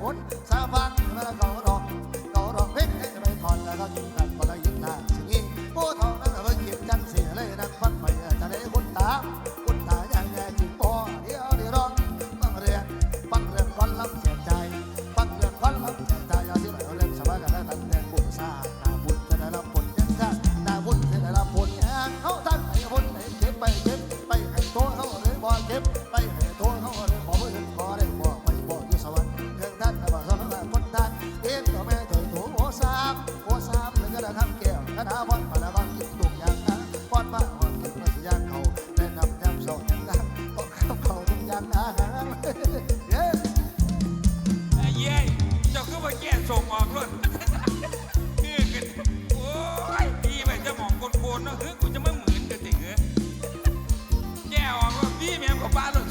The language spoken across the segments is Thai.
คนสาบากเมื่อ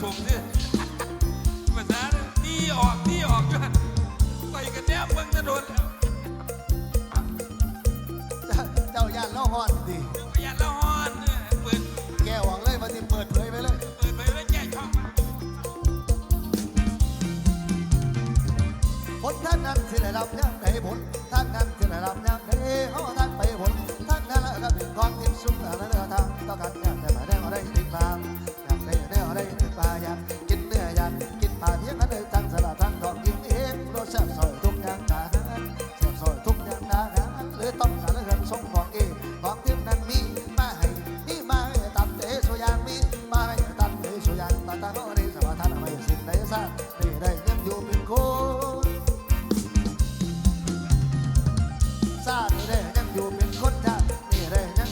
ชมดิมาษาที่ออกที่ออกด้วยไปกันแนบบิ่งถนนเจ้าย่านเล่าฮอนดิพยานล่าฮอนเนี่ยเปิดแกหวังเลยมาสิเปิดเผยไปเลย เปิดไปแล้แก้ช่องมาคนท่านนั้นสิได้รับยามใดผลท่านนั้นสิได้รับยามใดเอน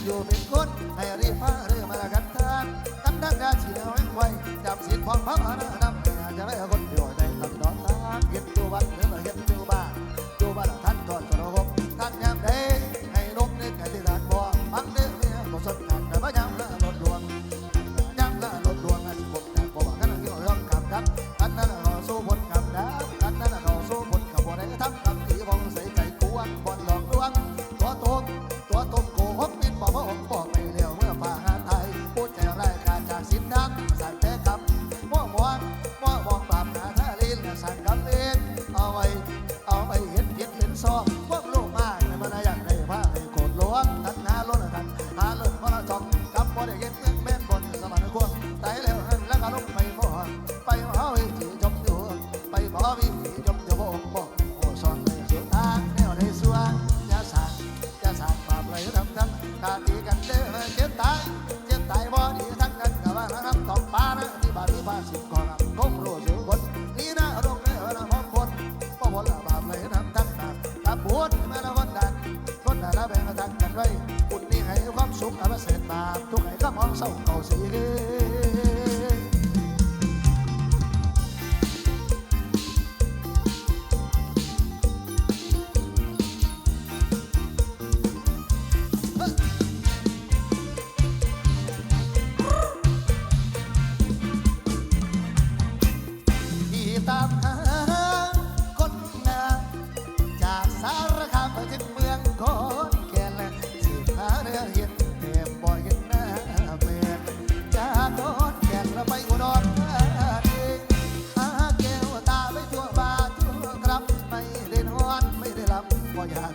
อยู่เป็นคนให้รีฟ้าเรื่อมาละกันทางตั้งดังดาชีน้อยไว้จับสิทธิ์ของพัะมหา all.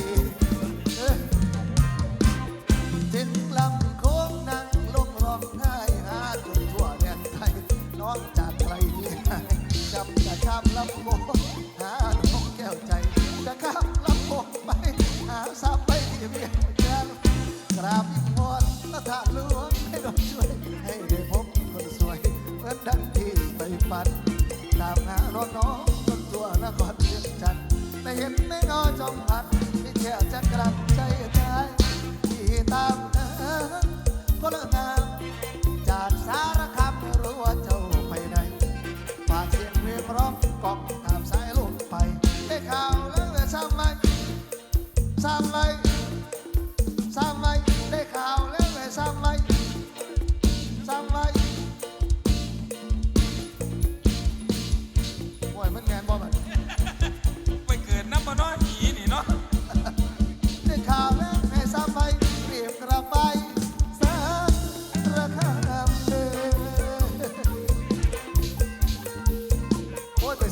เพลงร้องกอตามสายลมไปได้ข่าวแล้วแต่ำไหมำไห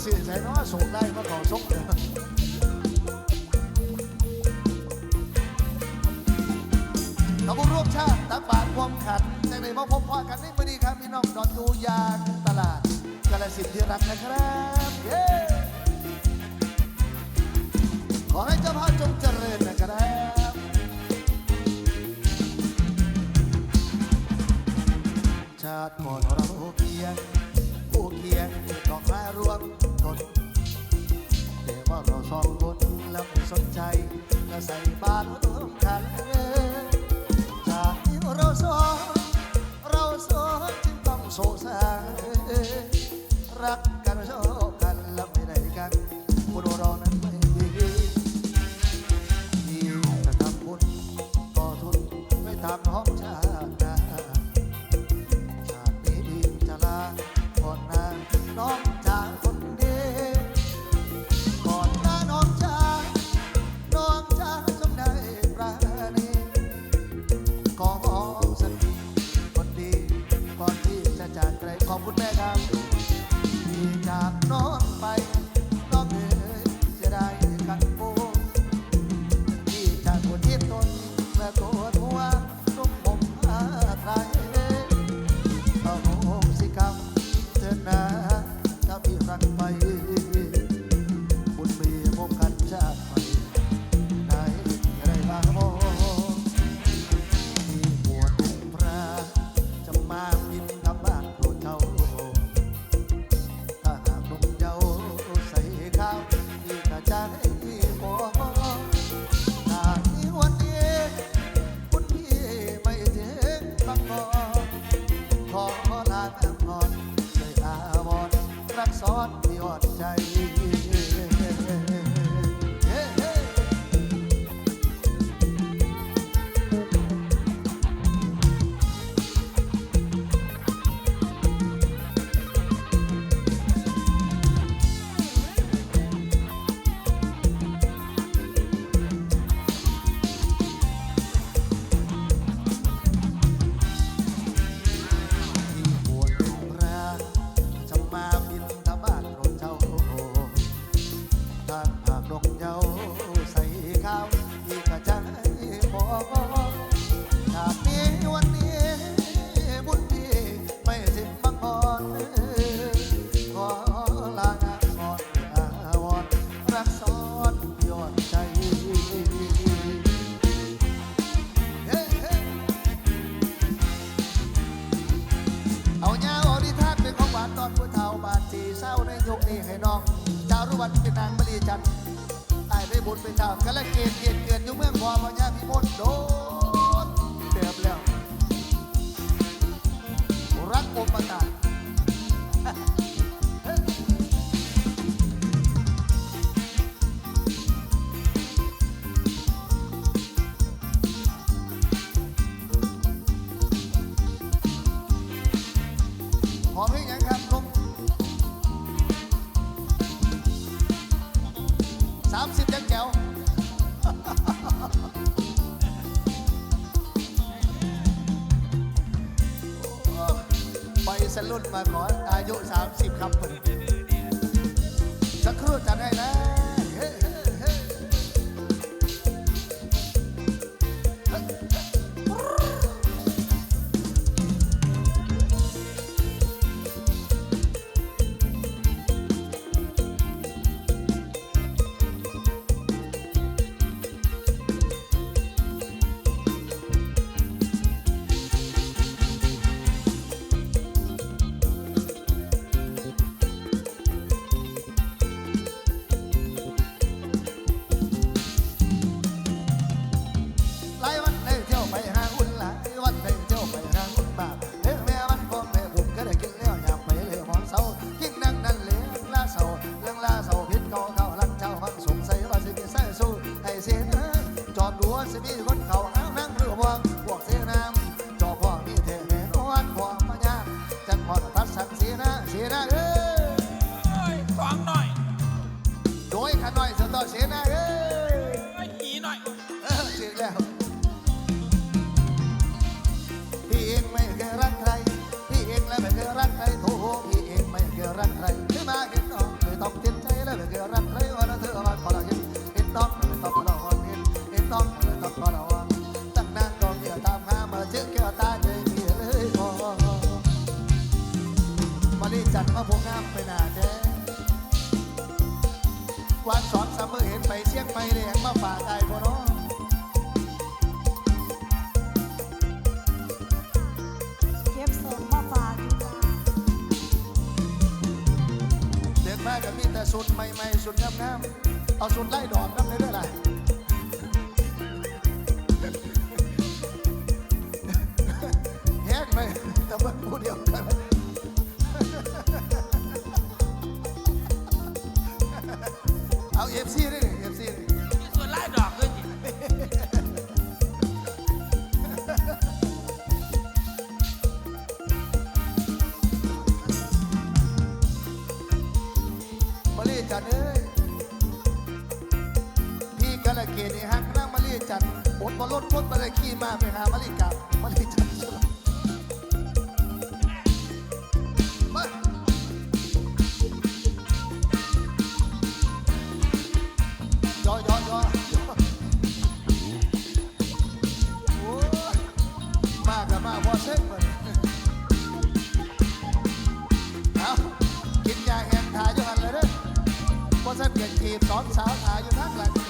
ซื้อใส่เงได้าเราร่วมชาติตักบาตความขันในในมาพบพ่อกันในมือนี้ครับพี่น้องดอนดูยางตลาดกาลสินที่รักนะครับเย้ขอให้เจ้าพ่อจงเจริญนะครับชาติก่อนเราเพียงผู้เคียงดอกไม้รวง คน แต่ว่าเราสองคนแล้วไม่สนใจและใส่บาตรร่วมกันจากที่เราสองเราสองจึงต้องโศกเศร้ารักกันชอบกันแล้วไม่ได้กันคนเรานั้นไม่ดีมีแต่ทำบุญต่อทุนไม่ทำน้อง Opa. สลุดมาขออายุ 30 ครับผมสักครู่จัดให้แล้ เสียนะจอดหัวสิมีคนเขาห้างนั่งเรือวางพวกเสียน้จอพ่อมีเทแน่นอนพ่อมายากจังพอทัดสักเสียนะเสียนะเอ้ยสองหน่อยโดยขันหน่อยเสียต่อเสียนะ มากับมีแต่สุดใหม่ๆสุดงามๆเอาสุดไล่ดอกน้ำเลยด้วยล่ะแฮกไหมแต่ว่าผู้เดียวกันเอาเอฟซีได้ นเอ้ยพี่กะละเกดนี่ฮักนั่งมาลีจันบนบอลรถรถมาเลยขี่มาไปหามาลีกับมาลีจัน จีบสอนสาวถ่ายอยู่ทั้งหลัง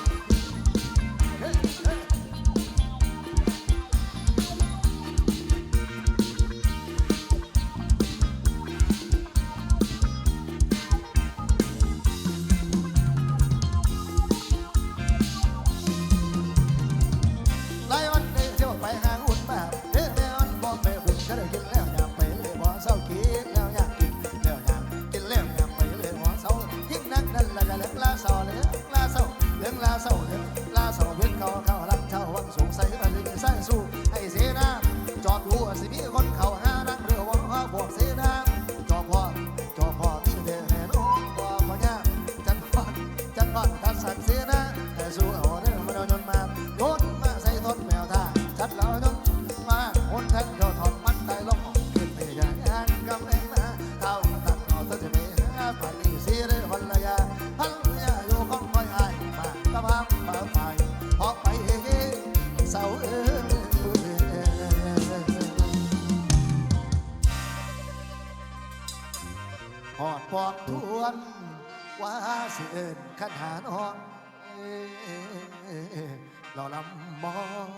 เอ้ยเราลำมอง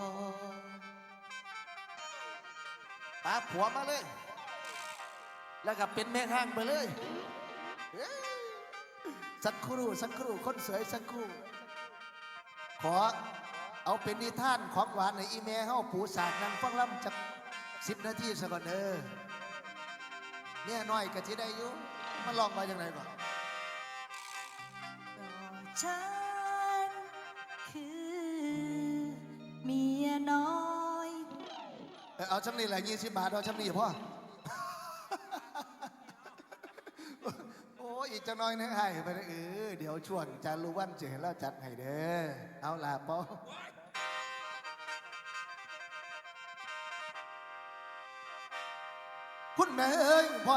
ปาผัวมาเลย แล้วก็เป็นแม่ห้างไปเลย สักครู่สักครู่คนสวยสักครู่ ขอเอาเป็นนิทานของหวานในอีเมลเฮาปูสากนังฟังล่ำจากสิบนาทีซะก่อนเด้อเนี่ยน้อยก็ที่ได้อยู่มาลองมาจังไรก่อน เอาชำนี่แหละยี่สิบบาทเอาชำนี่พ่อโอ้ยอีกจะน้อยนึงให้ไปเลยเออเดี๋ยวช่วงจารุวันเจอแล้วจัดให้เด้อเอาล่ะปอคุณแม่เอ้ยพ่อ